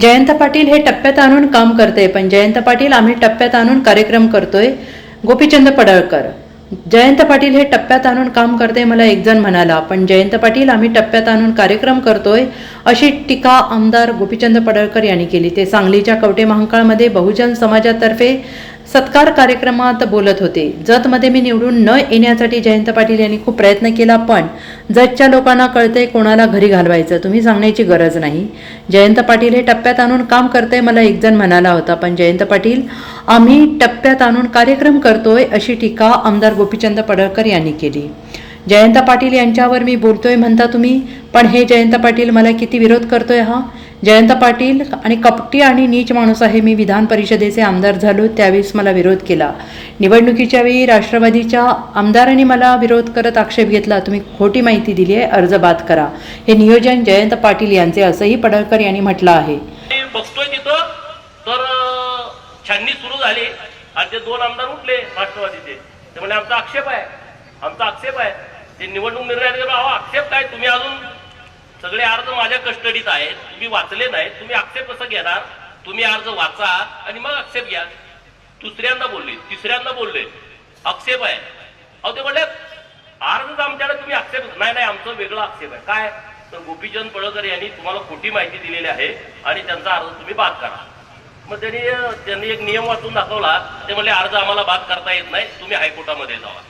जयंत पाटील हे टप्प्यात आणून काम करते पण जयंत पाटील आम्ही टप्प्यात आणून कार्यक्रम करतोय गोपीचंद पडळकर. जयंत पाटील हे टप्प्यात आणून काम करते मला एक जण म्हणाला पण जयंत पाटील आम्ही टप्प्यात आणून कार्यक्रम करतोय अशी टीका आमदार गोपीचंद पडळकर यांनी केली. ते सांगलीच्या कवटे महांकाळमध्ये बहुजन समाजातर्फे सत्कार कार्यक्रमात बोलत होते. जतमध्ये मी निवडून न येण्यासाठी जयंत पाटील यांनी खूप प्रयत्न केला पण जतच्या लोकांना कळतंय कोणाला घरी घालवायचं. तुम्ही सांगण्याची गरज नाही. जयंत पाटील हे टप्प्यात आणून काम करतंय मला एक जण म्हणाला होता पण जयंत पाटील आम्ही टप्प्यात आणून कार्यक्रम करतोय अशी टीका आमदार गोपीचंद पडळकर यांनी केली. जयंत पाटील यांच्यावर मी बोलतोय म्हणता तुम्ही पण हे जयंत पाटील मला किती विरोध करतोय हा? जयंत पाटील आणि कपटी आणि नीच माणूस आहे. मी विधान परिषदेचे आमदार झालो त्यावेळेस मला विरोध केला. निवडणुकीच्या वेळी राष्ट्रवादीच्या आमदारांनी मला विरोध करत आक्षेप घेतला. तुम्ही खोटी माहिती दिली आहे अर्ज बाद करा. हे नियोजन जयंत पाटील यांचे असंही पडळकर यांनी म्हटलं आहे. बघतोय तिथं. तर छाननी सुरू झाली. आणि ते दोन आमदार उठले राष्ट्रवादीचे. ते म्हणजे आमचा आक्षेप आहे. आमचा आक्षेप आहे. ते निवडणूक निर्णय आक्षेप काय? तुम्ही अजून सगळे अर्ज माझ्या कस्टडीत आहेत. तुम्ही वाचले नाही तुम्ही आक्षेप कसं घेणार? तुम्ही अर्ज वाचा आणि मग आक्षेप घ्या. दुसऱ्यांदा बोलले. तिसऱ्यांदा बोलले. आक्षेप आहे. अहो ते म्हणले अर्ज आमच्याकडे तुम्ही आक्षेप नाही नाही आमचं वेगळं आक्षेप आहे. काय? तर गोपीचंद पळकर यांनी तुम्हाला खोटी माहिती दिलेली आहे आणि त्यांचा अर्ज तुम्ही बाद करा. मग त्यांनी त्यांनी एक नियम वाचून दाखवला. ते म्हणले अर्ज आम्हाला बाद करता येत नाही. तुम्ही हायकोर्टामध्ये जावा.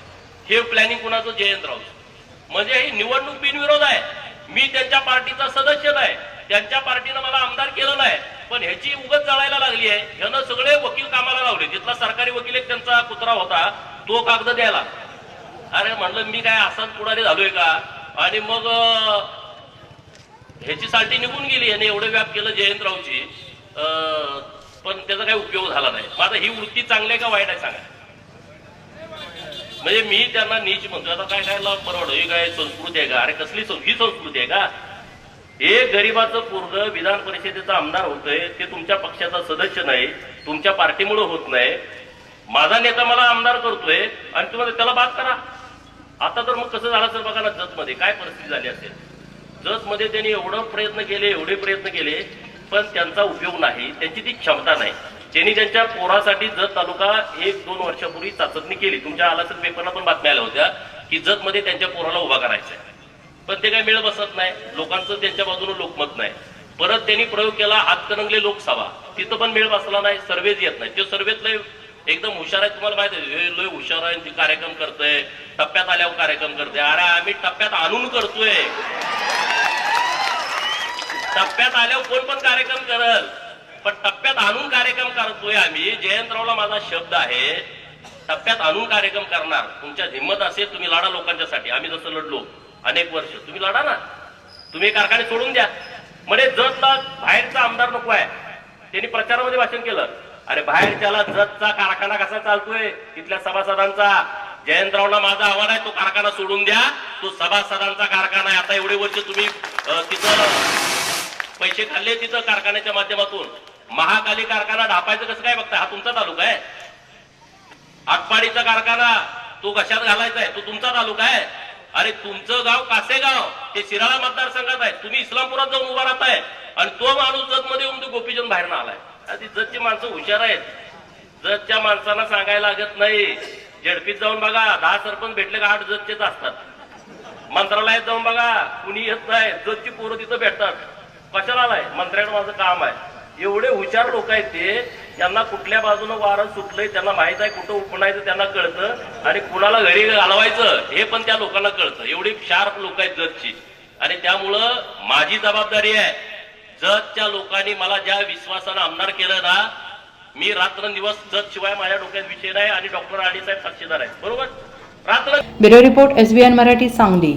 हे प्लॅनिंग कुणाचं? जयंत राऊत. म्हणजे ही निवडणूक बिनविरोध आहे. मी त्यांच्या पार्टीचा सदस्य नाही. त्यांच्या पार्टीनं मला आमदार केलं नाही. पण ह्याची उगत जळायला लागली आहे. ह्यानं सगळे वकील कामाला लावले. तिथला सरकारी वकील एक त्यांचा कुत्रा होता तो कागद द्यायला. अरे म्हणलं मी काय असाच पुढारी झालोय का? आणि मग ह्याची साठी निघून गेली याने एवढं व्याप केलं जयंतरावची. अं, पण त्याचा काही उपयोग झाला नाही. माझा ही वृत्ती चांगली आहे का वाईट आहे सांगा. म्हणजे मी त्यांना नीच म्हणतो आता काय काय परवड? ही काय संस्कृती आहे का? अरे कसली ही संस्कृती आहे का? हे गरीबाचं पोरग विधान परिषदेचा आमदार होतोय. ते तुमच्या पक्षाचा सदस्य नाही. तुमच्या पार्टीमुळे होत नाही. माझा नेता मला आमदार करतोय आणि तुम्हाला त्याला बाद करा. आता तर मग कसं झालं असेल बघा ना जतमध्ये काय परिस्थिती झाली असेल? जतमध्ये त्यांनी एवढं प्रयत्न केले एवढे प्रयत्न केले पण त्यांचा उपयोग नाही. त्यांची ती क्षमता नाही. ज्यांनी ज्यांच्या पोरासाठी जत तालुका एक दोन वर्षापूर्वी चाचणी केली. तुमच्या आला असेल पेपरला पण बातम्या आल्या होत्या की जतमध्ये त्यांच्या पोराला उभा करायचा आहे. पण ते काय मिळ बसत नाही. लोकांचं त्यांच्या बाजूने लोकमत नाही. परत त्यांनी प्रयोग केला हातकणंगले लोकसभा तिथं पण मेळ बसला नाही सर्वेच येत नाही ते सर्वेत लय एकदम हुशार आहे तुम्हाला माहिती आहे हे लय हुशार आहे ते कार्यक्रम करतोय. टप्प्यात आल्यावर कार्यक्रम करतोय. अरे आम्ही टप्प्यात आणून करतोय. टप्प्यात आल्यावर कोण पण कार्यक्रम करल. पण टप्प्यात आणून कार्यक्रम आम्ही जयंतरावला माझा शब्द आहे टप्प्यात आणून कार्यक्रम करणार. तुमच्या हिंमत असेल तुम्ही लढा लोकांच्यासाठी. आम्ही जसं लढलो अनेक वर्ष. तुम्ही लढा ना. तुम्ही कारखाने सोडून द्या. म्हणजे जतला बाहेरचा आमदार नको आहे. त्यांनी प्रचारामध्ये भाषण केलं. अरे बाहेरच्याला जतचा कारखाना कसा चालतोय? तिथल्या सभासदांचा. जयंतरावला माझा आव्हान आहे तो कारखाना सोडून द्या. तो सभासदांचा कारखाना आहे. आता एवढे वर्ष तुम्ही तिथं पैसे खाल्ले तिथं कारखान्याच्या माध्यमातून. महाकाली कारखाना ढापायचं कसं काय बघता हा तुमचा तालुका आहे. आटपाडीचा कारखाना तो कशात घालायचा आहे तो तुमचा तालुका आहे. अरे तुमचं गाव कासेगाव ते शिराळा मतदारसंघात आहे. तुम्ही इस्लामपुरात जाऊन उभा राहताय. आणि तो माणूस जत मध्ये येऊन तो गोपीचंद बाहेर आलाय. आधी जतची माणसं हुशार आहेत. जतच्या माणसांना सांगायला लागत नाही. झडपीत जाऊन बघा दहा सरपंच भेटले का आठ जतचेच असतात. मंत्रालयात जाऊन बघा कुणी येत नाही. जतची पोरं तिथं भेटतात. कशाला आलाय? मंत्र्याकडे माझं काम आहे. एवढे हुशार लोक आहेत ते त्यांना कुठल्या बाजूनं वारं सुटलंय त्यांना माहीत आहे कुठं उपणायचं त्यांना कळतं आणि कुणाला घरी घालवायचं हे पण त्या लोकांना कळतं. एवढी शार्प लोक आहेत जतची. आणि त्यामुळं माझी जबाबदारी आहे जतच्या लोकांनी मला ज्या विश्वासानं आमदार केलं ना मी रात्रंदिवस जत शिवाय माझ्या डोक्यात विषय नाही आणि डॉक्टर आडी साहेब साक्षीदार आहेत. बरोबर? रात्र bureau report SBN Marathi Sangli.